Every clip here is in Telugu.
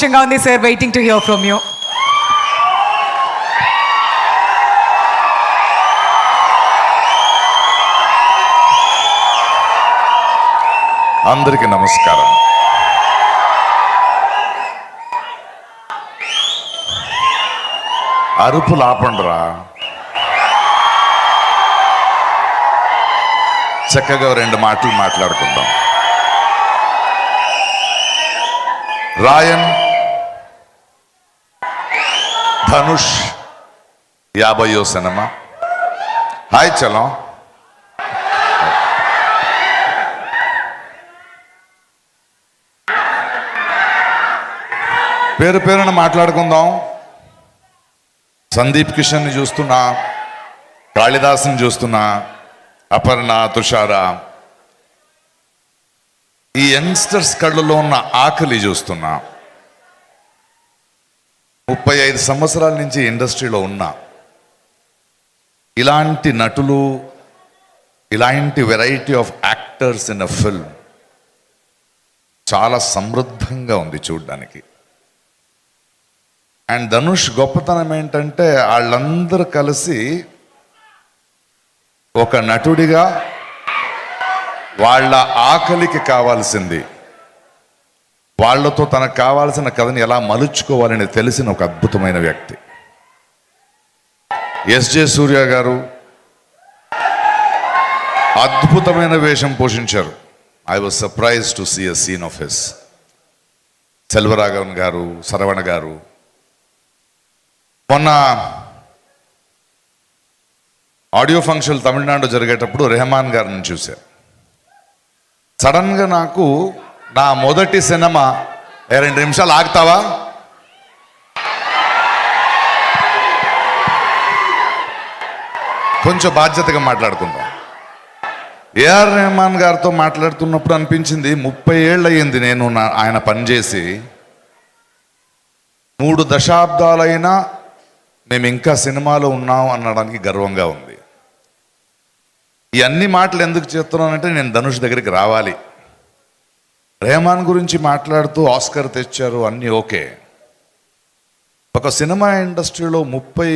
సంతోషంగా ఉంది sir waiting to hear from you అందరికీ నమస్కారం. అరుపులు ఆపండిరా చక్కగా రెండు మాటలు మాట్లాడుకుందాం. రాయన్ ధనుష్ యాభయో సినిమా. హాయ్ చలం. పేరు పేరున మాట్లాడుకుందాం. సందీప్ కిషన్ని చూస్తున్నా కాళిదాసుని చూస్తున్నా అపర్ణ తుషార. ఈ యంగ్స్టర్స్ కళ్ళలో ఉన్న ఆకలి చూస్తున్నా. ముప్పై ఐదు సంవత్సరాల నుంచి ఇండస్ట్రీలో ఉన్నా ఇలాంటి నటులు ఇలాంటి variety of actors in a film చాలా సమృద్ధంగా ఉంది చూడ్డానికి. అండ్ ధనుష్ గొప్పతనం ఏంటంటే వాళ్ళందరూ కలిసి ఒక నటుడిగా వాళ్ళ ఆకలికి కావాల్సింది. వాళ్ళతో తనకు కావాల్సిన కథని ఎలా మలుచుకోవాలని తెలిసిన ఒక అద్భుతమైన వ్యక్తి. ఎస్జే సూర్య గారు అద్భుతమైన వేషం పోషించారు. I was surprise to see a scene of his Selvaraghavan garu Saravana garu. మొన్న ఆడియో ఫంక్షన్ తమిళనాడు జరిగేటప్పుడు రెహమాన్ గారిని చూశారు. సడన్గా నాకు నా మొదటి సినిమా. రెండు నిమిషాలు ఆగుతావా? కొంచెం బాధ్యతగా మాట్లాడుకుందాం. ఏఆర్ రెహమాన్ గారితో మాట్లాడుతున్నప్పుడు అనిపించింది ముప్పై ఏళ్ళు అయ్యింది నేను నా- ఆయన పనిచేసి. మూడు దశాబ్దాలైనా మేము ఇంకా సినిమాలో ఉన్నాం అనడానికి గర్వంగా ఉంది. ఈ అన్ని మాటలు ఎందుకు చేస్తున్నానంటే నేను ధనుష్ దగ్గరికి రావాలి. రెహమాన్ గురించి మాట్లాడుతూ ఆస్కర్ తెచ్చారు అన్నీ ఓకే. ఒక సినిమా ఇండస్ట్రీలో ముప్పై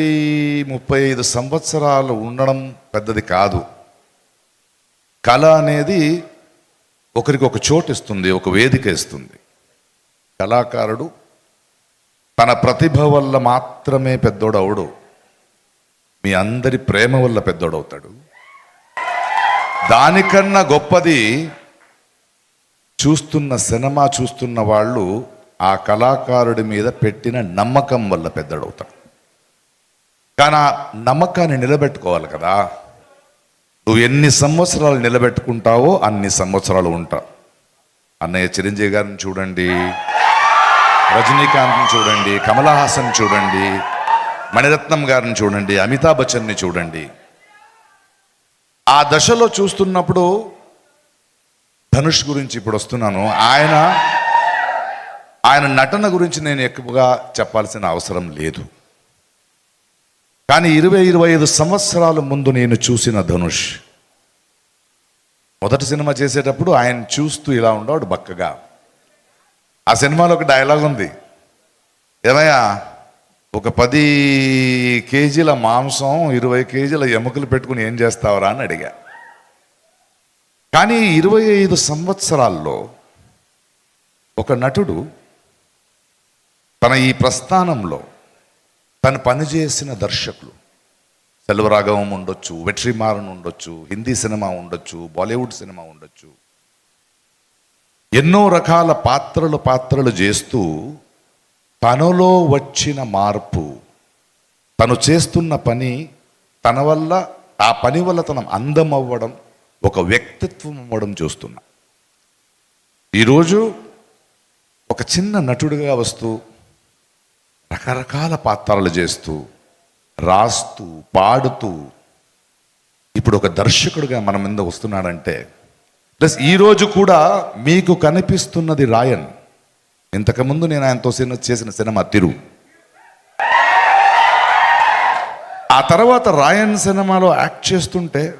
ముప్పై ఐదు సంవత్సరాలు ఉండడం పెద్దది కాదు. కళ అనేది ఒకరికి ఒక చోటు ఇస్తుంది ఒక వేదిక ఇస్తుంది. కళాకారుడు తన ప్రతిభ వల్ల మాత్రమే పెద్దోడవుడు. మీ అందరి ప్రేమ వల్ల పెద్దోడవుతాడు. దానికన్నా గొప్పది చూస్తున్న సినిమా చూస్తున్న వాళ్ళు ఆ కళాకారుడి మీద పెట్టిన నమ్మకం వల్ల పెద్దడవుతాడు కానీ ఆ నమ్మకాన్ని నిలబెట్టుకోవాలి కదా. నువ్వు ఎన్ని సంవత్సరాలు నిలబెట్టుకుంటావో అన్ని సంవత్సరాలు ఉంటావు అన్నయ్య చిరంజీవి గారిని చూడండి రజనీకాంత్ని చూడండి కమలహాసన్ చూడండి మణిరత్నం గారిని చూడండి అమితాబ్ బచ్చన్ని చూడండి. ఆ దశలో చూస్తున్నప్పుడు ధనుష్ గురించి ఇప్పుడు వస్తున్నాను. ఆయన ఆయన నటన గురించి నేను ఎక్కువగా చెప్పాల్సిన అవసరం లేదు. కానీ ఇరవై ఇరవై ఐదు సంవత్సరాల ముందు నేను చూసిన ధనుష్ మొదటి సినిమా చేసేటప్పుడు ఆయన చూస్తూ ఇలా ఉండవాడు బక్కగా. ఆ సినిమాలో ఒక డైలాగ్ ఉంది. ఏమయ్యా ఒక పది కేజీల మాంసం ఇరవై కేజీల ఎముకలు పెట్టుకుని ఏం చేస్తావరా అని అడిగా. కానీ ఇరవై ఐదు సంవత్సరాల్లో ఒక నటుడు తన ఈ ప్రస్థానంలో తను పనిచేసిన దర్శకులు సెల్వరాఘవం ఉండొచ్చు వెట్రిమారన్ ఉండొచ్చు హిందీ సినిమా ఉండొచ్చు బాలీవుడ్ సినిమా ఉండొచ్చు ఎన్నో రకాల పాత్రలు పాత్రలు చేస్తూ తనలో వచ్చిన మార్పు తను చేస్తున్న పని తన వల్ల ఆ పని వల్ల తన అందం అవ్వడం ఒక వ్యక్తిత్వం ఇవ్వడం చూస్తున్నా. ఈరోజు ఒక చిన్న నటుడిగా వస్తూ రకరకాల పాత్రలు చేస్తూ రాస్తూ పాడుతూ ఇప్పుడు ఒక దర్శకుడిగా మన మీద వస్తున్నాడంటే ప్లస్ ఈరోజు కూడా మీకు కనిపిస్తున్నది రాయన్. ఇంతకుముందు నేను ఆయనతో సినిమా చేసిన సినిమా తిరు. ఆ తర్వాత రాయన్ సినిమాలో యాక్ట్ చేస్తుంటే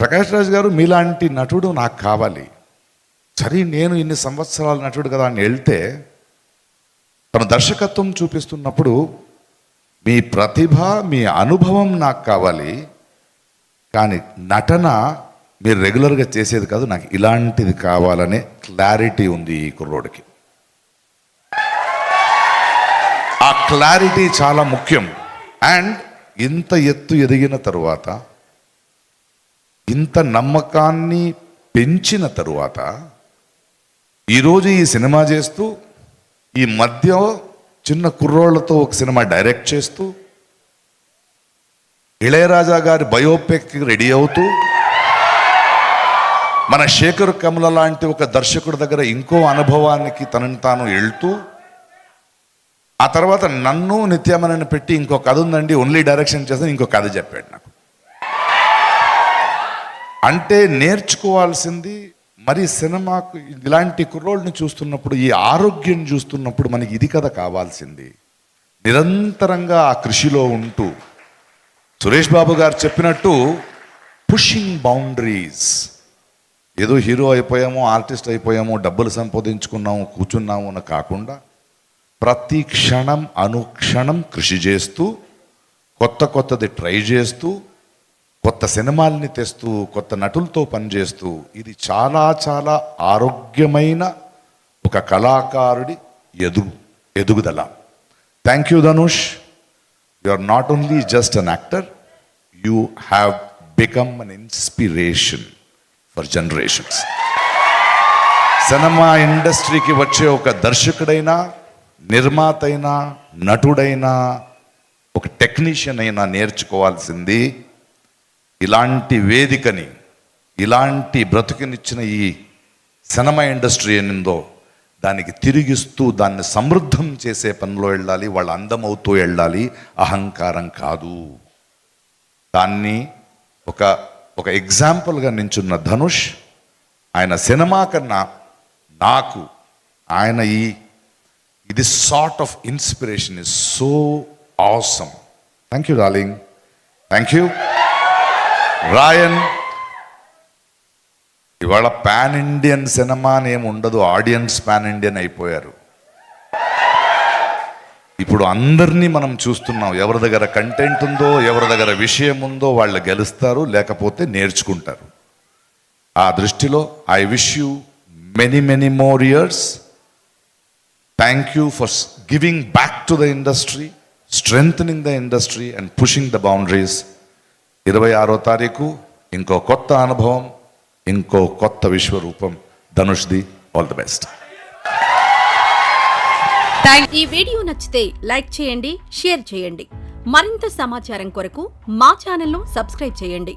ప్రకాష్ రాజ్ గారు మీలాంటి నటుడు నాకు కావాలి. సరే నేను ఇన్ని సంవత్సరాల నటుడు కదా అని వెళ్తే తన దర్శకత్వం చూపిస్తున్నప్పుడు మీ ప్రతిభ మీ అనుభవం నాకు కావాలి. కానీ నటన మీరు రెగ్యులర్గా చేసేది కాదు నాకు ఇలాంటిది కావాలనే క్లారిటీ ఉంది ఈ కుర్రోడికి. ఆ క్లారిటీ చాలా ముఖ్యం. అండ్ ఇంత ఎత్తు ఎదిగిన తరువాత ఇంత నమ్మకాన్ని పెంచిన తరువాత ఈరోజు ఈ సినిమా చేస్తూ ఈ మధ్య చిన్న కుర్రోళ్ళతో ఒక సినిమా డైరెక్ట్ చేస్తూ ఇళయరాజా గారి బయోపిక్ రెడీ అవుతూ మన శేఖర్ కమల లాంటి ఒక దర్శకుడి దగ్గర ఇంకో అనుభవానికి తనని తాను వెళ్తూ ఆ తర్వాత నన్ను నిత్యమనని పెట్టి ఇంకో కథ ఉందండి ఓన్లీ డైరెక్షన్ చేస్తే ఇంకో కథ చెప్పాడు నాకు. అంటే నేర్చుకోవాల్సింది మరి సినిమాకు ఇలాంటి కుర్రోళ్ళని చూస్తున్నప్పుడు ఈ ఆరోగ్యం చూస్తున్నప్పుడు మనకి ఇది కదా కావాల్సింది. నిరంతరంగా ఆ కృషిలో ఉంటూ సురేష్ బాబు గారు చెప్పినట్టు పుషింగ్ బౌండరీస్. ఏదో హీరో అయిపోయాము ఆర్టిస్ట్ అయిపోయాము డబ్బులు సంపాదించుకున్నాము కూర్చున్నాము అని కాకుండా ప్రతి క్షణం అనుక్షణం కృషి చేస్తూ కొత్త కొత్తది ట్రై చేస్తూ కొత్త సినిమాల్ని తెస్తూ కొత్త నటులతో పనిచేస్తూ ఇది చాలా చాలా ఆరోగ్యమైన ఒక కళాకారుడి ఎదుగు ఎదుగుదల. Thank you Dhanush you are not only just an actor you have become an inspiration for generations cinema ఇండస్ట్రీకి వచ్చే ఒక దర్శకుడైనా నిర్మాత అయినా నటుడైనా ఒక టెక్నీషియన్ అయినా నేర్చుకోవాల్సింది ఇలాంటి వేదికని ఇలాంటి బ్రతుకునిచ్చిన ఈ సినిమా ఇండస్ట్రీ ఏనిందో దానికి తిరిగిస్తూ దాన్ని సమృద్ధం చేసే పనిలో వెళ్ళాలి వాళ్ళు అందమవుతూ వెళ్ళాలి అహంకారం కాదు. దాన్ని ఒక ఒక ఎగ్జాంపుల్గా నించున్న ధనుష్ ఆయన సినిమా కన్నా నాకు ఆయన ఈ ఇది sort of inspiration is so awesome. Thank you darling. Thank you Raayan ఇవాళ పాన్ ఇండియన్ సినిమా అని ఏమి ఉండదు ఆడియన్స్ పాన్ ఇండియన్ అయిపోయారు. ఇప్పుడు అందరినీ మనం చూస్తున్నాం ఎవరి దగ్గర కంటెంట్ ఉందో ఎవరి దగ్గర విషయం ఉందో వాళ్ళు గెలుస్తారు లేకపోతే నేర్చుకుంటారు. ఆ దృష్టిలో I wish you many many more years thank you for giving back to the industry strength the industry and pushing the boundaries ఇరవై ఆరో తారీఖు ఇంకో కొత్త అనుభవం ఇంకో కొత్త విశ్వరూపం. ధనుష్ది ఆల్ ది బెస్ట్ థ్యాంక్ ఈ వీడియో నచ్చితే లైక్ చేయండి షేర్ చేయండి. మరింత సమాచారం కొరకు మా ఛానల్ను సబ్స్క్రైబ్ చేయండి.